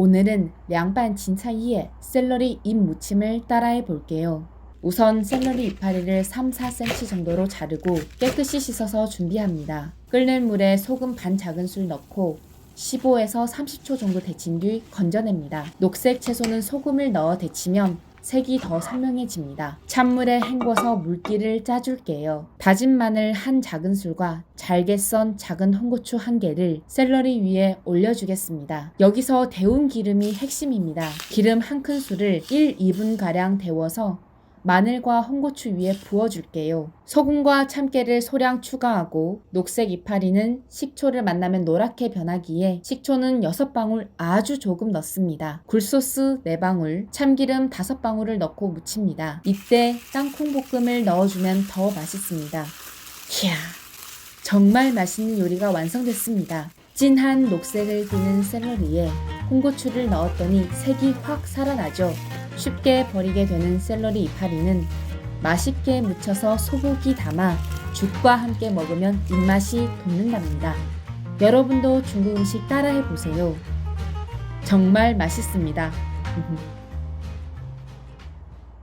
오늘은凉拌 진차이의 샐러리 잎 무침을 따라해 볼게요. 우선 샐러리 이파리를 3, 4cm 정도로 자르고 깨끗이 씻어서 준비합니다. 끓는 물에 소금 반 작은술 넣고 15에서 30초 정도 데친 뒤 건져냅니다. 녹색 채소는 소금을 넣어 데치면 색이 더 선명해집니다. 찬물에 헹궈서 물기를 짜줄게요. 다진 마늘 한 작은 술과 잘게 썬 작은 홍고추 한 개를 샐러리 위에 올려주겠습니다. 여기서 데운 기름이 핵심입니다. 기름 한 큰술을 1, 2분가량 데워서 마늘과 홍고추 위에 부어줄게요. 소금과 참깨를 소량 추가하고 녹색 이파리는 식초를 만나면 노랗게 변하기에 식초는 6방울 아주 조금 넣습니다. 굴소스 4방울, 참기름 5방울을 넣고 무칩니다. 이때 땅콩볶음을 넣어주면 더 맛있습니다. 이야, 정말 맛있는 요리가 완성됐습니다. 진한 녹색을 띠는 샐러리에 홍고추를 넣었더니 색이 확 살아나죠. 쉽게 버리게 되는 샐러리 이파리는 맛있게 무쳐서 소고기 담아 죽과 함께 먹으면 입맛이 돋는답니다. 여러분도 중국 음식 따라해 보세요. 정말 맛있습니다.